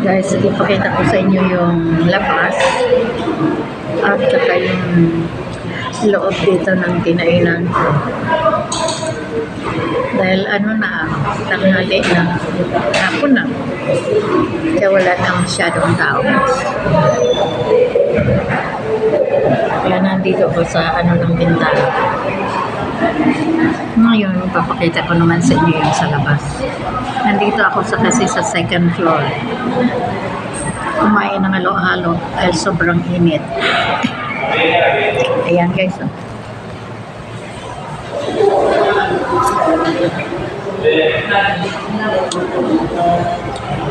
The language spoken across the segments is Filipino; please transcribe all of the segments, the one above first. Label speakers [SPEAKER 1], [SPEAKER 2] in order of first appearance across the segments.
[SPEAKER 1] Guys, ipakita ko sa inyo yung labas at saka yung loob dito ng kinainan ko. Dahil ano na, tanghali na, hapon na. Kaya wala na masyadong tao. Kaya nandito ako sa ano ng bintana. Ngayon, papakita ko naman sa inyo yung sa labas. Nandito ako sa kasi sa second floor. Kumain ng halo-halo dahil sobrang init. Ayan guys. Oh.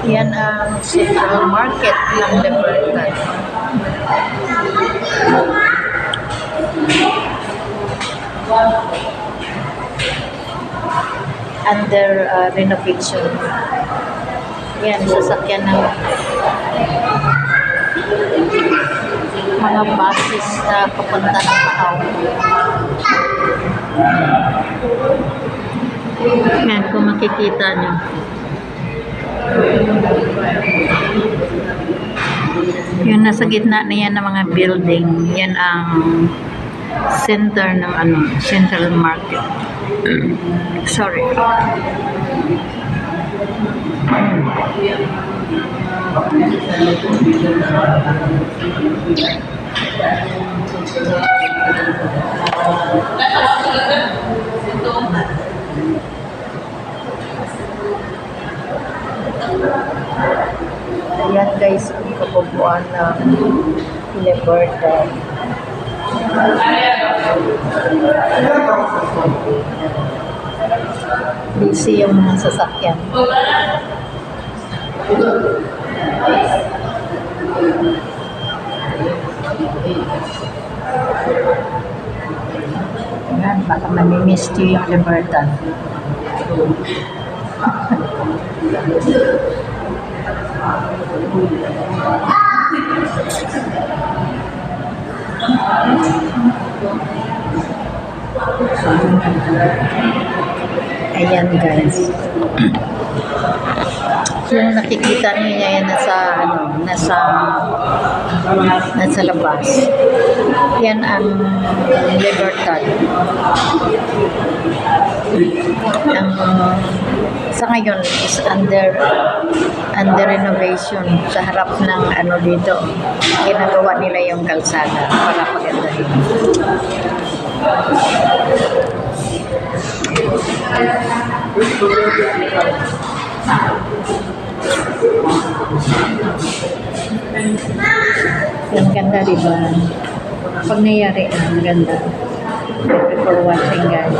[SPEAKER 1] Yan ang central market ng Libertad. Under uh, renovation. Yan, sasakyan ng mga buses na papunta ng Macau. Yan, kung makikita nyo. Yung nasa gitna na yan ng mga building, yan ang center ng ano, central market. Sorry. Ayan guys, ang kabubuan ng Libertad. Busy yung mga sasakyan. Ayan, baka mamimiss nyo yung Libertad. Ayan guys. Yung nakikita niyo yan nasa ano, nasa nasa labas. Yan ang Libertad. Ang sa ngayon is under under renovation sa harap ng ano dito. Ginagawa nila yung kalsada para pagandahin. Ang ganda, di ba? Pag nangyari, ang ganda. Thank you for watching, guys.